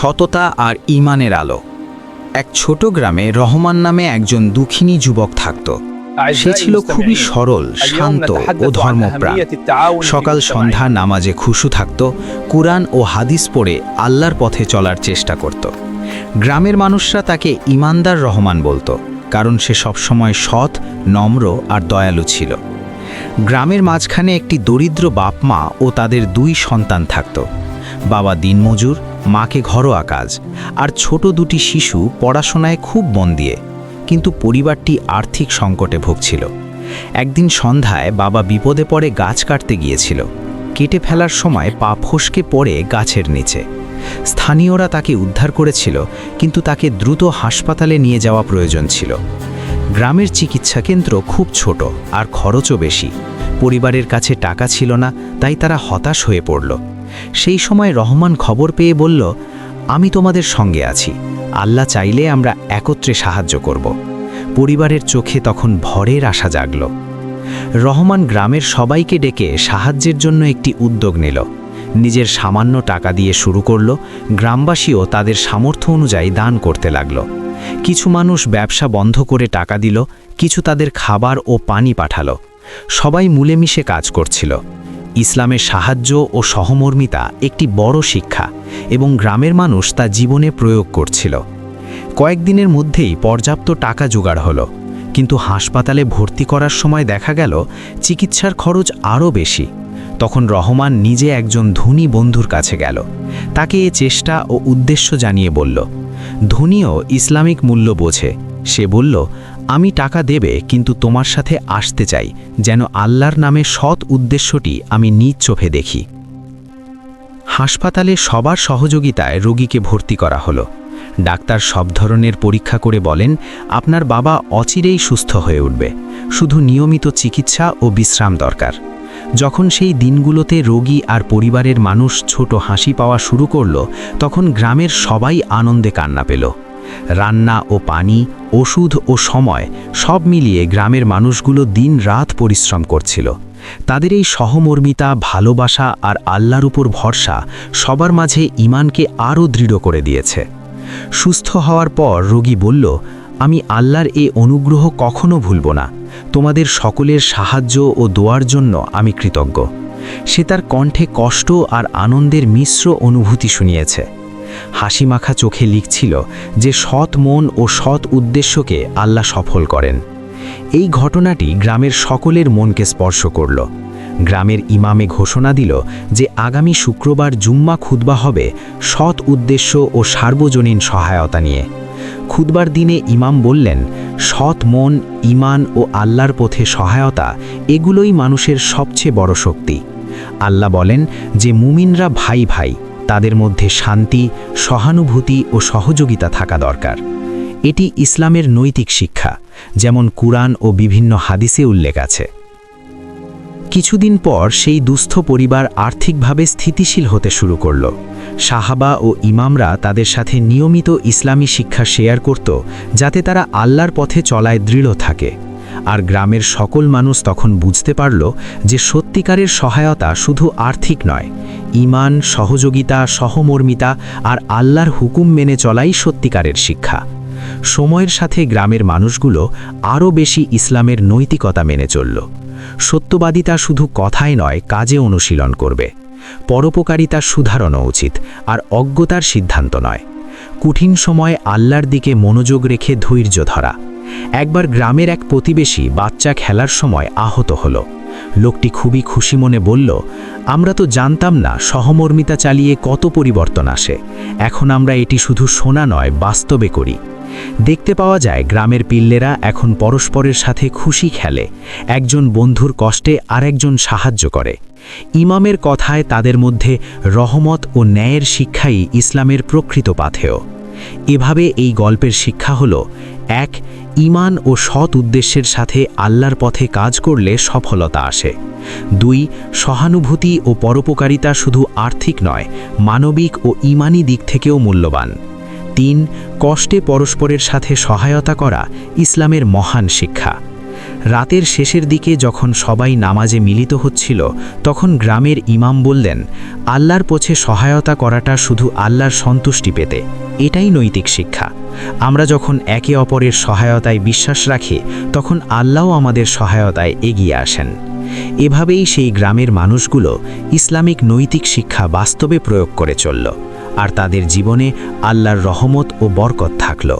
সততা আর ইমানের আলো। এক ছোট গ্রামে রহমান নামে একজন দুঃখিনী যুবক থাকত। সে ছিল খুবই সরল শান্ত ও ধর্মপ্রাণ। সকাল সন্ধ্যা নামাজে খুশু থাকত কুরআন ও হাদিস পড়ে আল্লাহর পথে চলার চেষ্টা করত। গ্রামের মানুষরা তাকে ইমানদার রহমান বলতো কারণ সে সবসময় সৎ নম্র আর দয়ালু ছিল। গ্রামের মাঝখানে একটি দরিদ্র বাপমা ও তাদের দুই সন্তান থাকত। বাবা দিনমজুর মাকে ঘরোয়া কাজ। আর ছোট দুটি শিশু পড়াশোনায় খুব মন দিয়ে, কিন্তু পরিবারটি আর্থিক সংকটে ভুগছিল। একদিন সন্ধ্যায় বাবা বিপদে পড়ে গাছ কাটতে গিয়েছিল। কেটে ফেলার সময় পা ফসকে পড়ে গাছের নিচে। স্থানীয়রা তাকে উদ্ধার করেছিল, কিন্তু তাকে দ্রুত হাসপাতালে নিয়ে যাওয়া প্রয়োজন ছিল। গ্রামের চিকিৎসা কেন্দ্র খুব ছোট আর খরচও বেশি। পরিবারের কাছে টাকা ছিল না, তাই তারা হতাশ হয়ে পড়ল। সেই সময় রহমান খবর পেয়ে বলল, আমি তোমাদের সঙ্গে আছি। আল্লাহ চাইলে আমরা একত্রে সাহায্য করব। পরিবারের চোখে তখন ভরের আশা জাগল। রহমান গ্রামের সবাইকে ডেকে সাহায্যের জন্য একটি উদ্যোগ নিল। নিজের সামান্য টাকা দিয়ে শুরু করল। গ্রামবাসীও তাদের সামর্থ্য অনুযায়ী দান করতে লাগল। কিছু মানুষ ব্যবসা বন্ধ করে টাকা দিল, কিছু তাদের খাবার ও পানি পাঠালো। সবাই মুলেমিশে কাজ করছিল। ইসলামের সাহায্য ও সহমর্মিতা একটি বড় শিক্ষা এবং গ্রামের মানুষ তা জীবনে প্রয়োগ করছিল। কয়েকদিনের মধ্যেই পর্যাপ্ত টাকা জোগাড় হলো, কিন্তু হাসপাতালে ভর্তি করার সময় দেখা গেল চিকিৎসার খরচ আরও বেশি। তখন রহমান নিজে একজন ধনী বন্ধুর কাছে গেল। তাকে এ চেষ্টা ও উদ্দেশ্য জানিয়ে বলল, ধনীও ইসলামিক মূল্য বোঝে। সে বলল আমি টাকা দেবে, কিন্তু তোমার সাথে আসতে চাই, যেন আল্লাহর নামে সৎ উদ্দেশ্যটি আমি নিজ চোখে দেখি। হাসপাতালে সবার সহযোগিতায় রোগীকে ভর্তি করা হলো। ডাক্তার সব ধরনের পরীক্ষা করে বলেন, আপনার বাবা অচিরেই সুস্থ হয়ে উঠবে। শুধু নিয়মিত চিকিৎসা ও বিশ্রাম দরকার। যখন সেই দিনগুলোতে রোগী আর পরিবারের মানুষ ছোট হাসি পাওয়া শুরু করল, তখন গ্রামের সবাই আনন্দে কান্না পেল। রান্না ও পানি, ওষুধ ও সময় সব মিলিয়ে গ্রামের মানুষগুলো দিন রাত পরিশ্রম করছিল। তাদের এই সহমর্মিতা, ভালোবাসা আর আল্লাহর উপর ভরসা সবার মাঝে ইমানকে আরও দৃঢ় করে দিয়েছে। সুস্থ হওয়ার পর রোগী বলল, আমি আল্লাহর এ অনুগ্রহ কখনো ভুলব না। তোমাদের সকলের সাহায্য ও দোয়ার জন্য আমি কৃতজ্ঞ। সে তার কণ্ঠে কষ্ট আর আনন্দের মিশ্র অনুভূতি শুনিয়েছে। হাসিমাখা চোখে লিখছিল যে সৎ মন ও সৎ উদ্দেশ্যকে আল্লাহ সফল করেন। এই ঘটনাটি গ্রামের সকলের মনকে স্পর্শ করল। গ্রামের ইমামে ঘোষণা দিল যে আগামী শুক্রবার জুম্মা খুতবা হবে সৎ উদ্দেশ্য ও সার্বজনীন সহায়তা নিয়ে। খুদবার দিনে ইমাম বললেন, সৎ মন ইমান ও আল্লাহর পথে সহায়তা, এগুলোই মানুষের সবচেয়ে বড় শক্তি। আল্লাহ বলেন যে মুমিনরা ভাই ভাই তাদের মধ্যে শান্তি, সহানুভূতি ও সহযোগিতা থাকা দরকার। এটি ইসলামের নৈতিক শিক্ষা, যেমন কুরআন ও বিভিন্ন হাদিসে উল্লেখ আছে। কিছুদিন পর সেই দুস্থ পরিবার আর্থিকভাবে স্থিতিশীল হতে শুরু করল। সাহাবা ও ইমামরা তাদের সাথে নিয়মিত ইসলামী শিক্ষা শেয়ার করত, যাতে তারা আল্লাহর পথে চলায় দৃঢ় থাকে। আর গ্রামের সকল মানুষ তখন বুঝতে পারল যে সত্যিকারের সহায়তা শুধু আর্থিক নয় ইমান সহযোগিতা, সহমর্মিতা আর আল্লাহর হুকুম মেনে চলাই সত্যিকারের শিক্ষা। সময়ের সাথে গ্রামের মানুষগুলো আরও বেশি ইসলামের নৈতিকতা মেনে চলল। সত্যবাদিতা শুধু কথাই নয়, কাজে অনুশীলন করবে। পরোপকারিতা সুধারণও উচিত আর অজ্ঞতার সিদ্ধান্ত নয়। কঠিন সময় আল্লাহর দিকে মনোযোগ রেখে ধৈর্য ধরা। একবার গ্রামের এক প্রতিবেশী বাচ্চা খেলার সময় আহত হল। লোকটি খুবই খুশি মনে বলল, আমরা তো জানতাম না সহমর্মিতা চালিয়ে কত পরিবর্তন আসে। এখন আমরা এটি শুধু শোনা নয়, বাস্তবে করি। দেখতে পাওয়া যায় গ্রামের পিল্লেরা এখন পরস্পরের সাথে খুশি খেলে। একজন বন্ধুর কষ্টে আরেকজন সাহায্য করে। ইমামের কথায় তাদের মধ্যে রহমত ও ন্যায়ের শিক্ষাই ইসলামের প্রকৃত পাথেয়। এভাবে এই গল্পের শিক্ষা হল, এক ইমান ও সৎ উদ্দেশ্যের সাথে আল্লাহর পথে কাজ করলে সফলতা আসে। দুই, সহানুভূতি ও পরোপকারিতা শুধু আর্থিক নয়, মানবিক ও ইমানি দিক থেকেও মূল্যবান। তিন, কষ্টে পরস্পরের সাথে সহায়তা করা ইসলামের মহান শিক্ষা। রাতের শেষের দিকে যখন সবাই নামাজে মিলিত হচ্ছিল, তখন গ্রামের ইমাম বললেন, আল্লাহর পথে সহায়তা করাটা শুধু আল্লাহর সন্তুষ্টি পেতে। এটাই নৈতিক শিক্ষা। আমরা যখন একে অপরের সহায়তায় বিশ্বাস রাখি, তখন আল্লাহও আমাদের সহায়তায় এগিয়ে আসেন। এভাবেই সেই গ্রামের মানুষগুলো ইসলামিক নৈতিক শিক্ষা বাস্তবে প্রয়োগ করে চলল। আর তাদের জীবনে আল্লাহর রহমত ও বরকত থাকল।